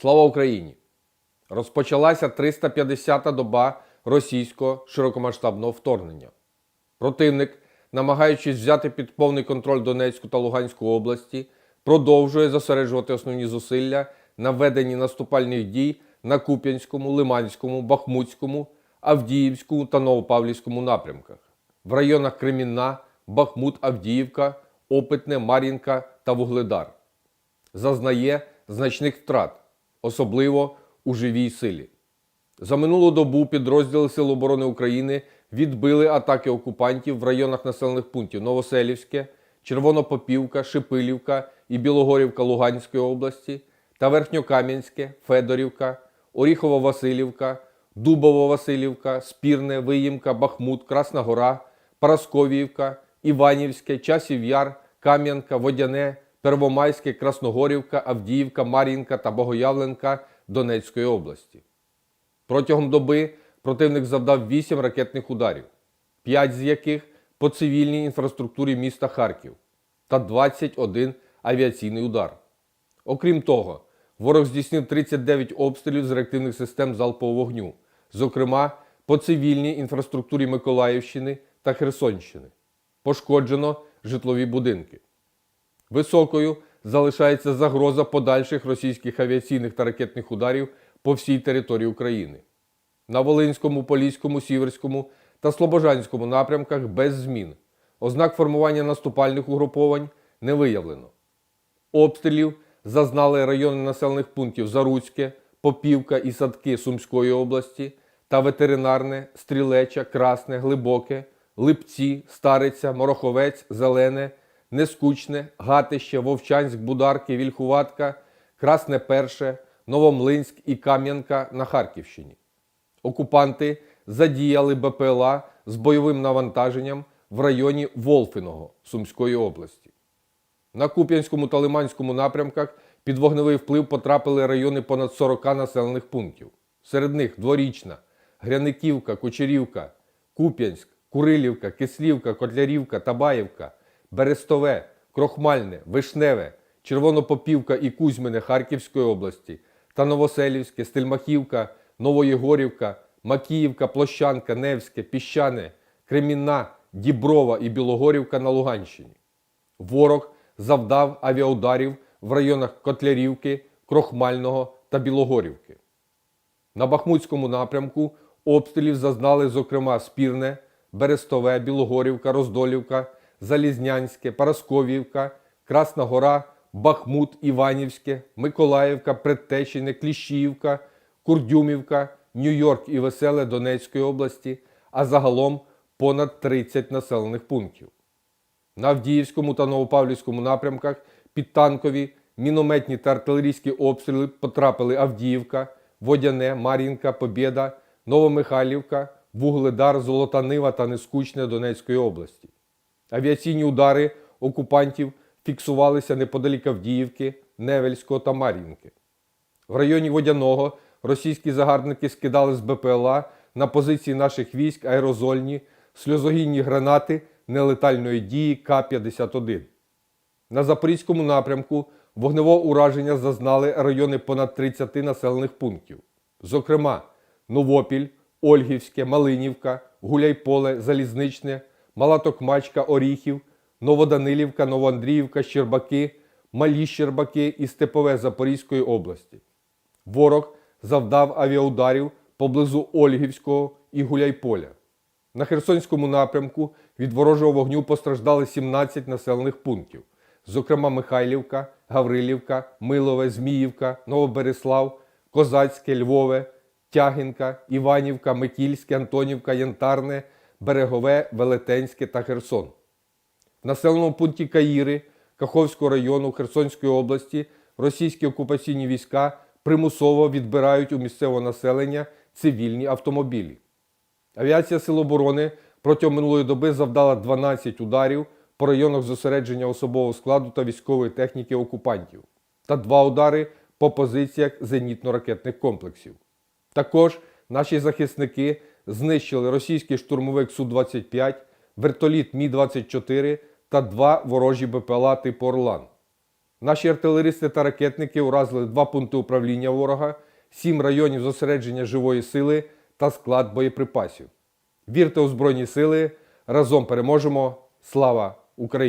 Слава Україні! Розпочалася 350-та доба російського широкомасштабного вторгнення. Противник, намагаючись взяти під повний контроль Донецьку та Луганську області, продовжує зосереджувати основні зусилля на веденні наступальних дій на Куп'янському, Лиманському, Бахмутському, Авдіївському та Новопавлівському напрямках, в районах Кремінна, Бахмут, Авдіївка, Опитне, Мар'їнка та Вугледар зазнає значних втрат, особливо у живій силі. За минулу добу підрозділи Сил оборони України відбили атаки окупантів в районах населених пунктів Новоселівське, Червонопопівка, Шипилівка і Білогорівка Луганської області та Верхньокам'янське, Федорівка, Оріхово-Василівка, Дубово-Василівка, Спірне, Виїмка, Бахмут, Красна Гора, Парасковіївка, Іванівське, Часів Яр, Кам'янка, Водяне, Первомайське, Красногорівка, Авдіївка, Мар'їнка та Богоявленка Донецької області. Протягом доби противник завдав 8 ракетних ударів, 5 з яких по цивільній інфраструктурі міста Харків та 21 авіаційний удар. Окрім того, ворог здійснив 39 обстрілів з реактивних систем залпового вогню, зокрема по цивільній інфраструктурі Миколаївщини та Херсонщини. Пошкоджено житлові будинки. Високою залишається загроза подальших російських авіаційних та ракетних ударів по всій території України. На Волинському, Поліському, Сіверському та Слобожанському напрямках без змін. Ознак формування наступальних угруповань не виявлено. Обстрілів зазнали райони населених пунктів Заруцьке, Попівка і Садки Сумської області та ветеринарне, Стрілеча, Красне, Глибоке, Липці, Стариця, Мороховець, Зелене, Нескучне, Гатище, Вовчанськ, Бударки, Вільхуватка, Красне Перше, Новомлинськ і Кам'янка на Харківщині. Окупанти задіяли БПЛА з бойовим навантаженням в районі Волфиного Сумської області. На Куп'янському та Лиманському напрямках під вогневий вплив потрапили райони понад 40 населених пунктів. Серед них Дворічна, Гряниківка, Кучерівка, Куп'янськ, Курилівка, Кислівка, Котлярівка, Табаївка, Берестове, Крохмальне, Вишневе, Червонопопівка і Кузьмине Харківської області та Новоселівське, Стельмахівка, Новоєгорівка, Макіївка, Площанка, Невське, Піщане, Кремінна, Діброва і Білогорівка на Луганщині. Ворог завдав авіаударів в районах Котлярівки, Крохмального та Білогорівки. На Бахмутському напрямку обстрілів зазнали, зокрема, Спірне, Берестове, Білогорівка, Роздолівка, Залізнянське, Парасковівка, Красна Гора, Бахмут, Іванівське, Миколаївка, Предтечине, Кліщіївка, Курдюмівка, Нью-Йорк і Веселе Донецької області, а загалом понад 30 населених пунктів. На Авдіївському та Новопавлівському напрямках під танкові, мінометні та артилерійські обстріли потрапили Авдіївка, Водяне, Мар'їнка, Побєда, Новомихайлівка, Вугледар, Золота Нива та Нескучне Донецької області. Авіаційні удари окупантів фіксувалися неподалік Авдіївки, Невельського та Мар'їнки. В районі Водяного російські загарбники скидали з БПЛА на позиції наших військ аерозольні сльозогінні гранати нелетальної дії К-51. На Запорізькому напрямку вогневого ураження зазнали райони понад 30 населених пунктів, зокрема Новопіль, Ольгівське, Малинівка, Гуляйполе, Залізничне, Мала Токмачка, Оріхів, Новоданилівка, Новоандріївка, Щербаки, Малі Щербаки і Степове Запорізької області. Ворог завдав авіаударів поблизу Ольгівського і Гуляйполя. На Херсонському напрямку від ворожого вогню постраждали 17 населених пунктів, зокрема Михайлівка, Гаврилівка, Милове, Зміївка, Новобереслав, Козацьке, Львове, Тягінка, Іванівка, Микільське, Антонівка, Янтарне, Берегове, Велетенське та Херсон. В населеному пункті Каїри Каховського району Херсонської області російські окупаційні війська примусово відбирають у місцевого населення цивільні автомобілі. Авіація Сил оборони протягом минулої доби завдала 12 ударів по районах зосередження особового складу та військової техніки окупантів та два удари по позиціях зенітно-ракетних комплексів. Також наші захисники знищили російський штурмовик Су-25, вертоліт Мі-24 та два ворожі БПЛА типу Орлан. Наші артилеристи та ракетники уразили два пункти управління ворога, сім районів зосередження живої сили та склад боєприпасів. Вірте у Збройні Сили! Разом переможемо! Слава Україні!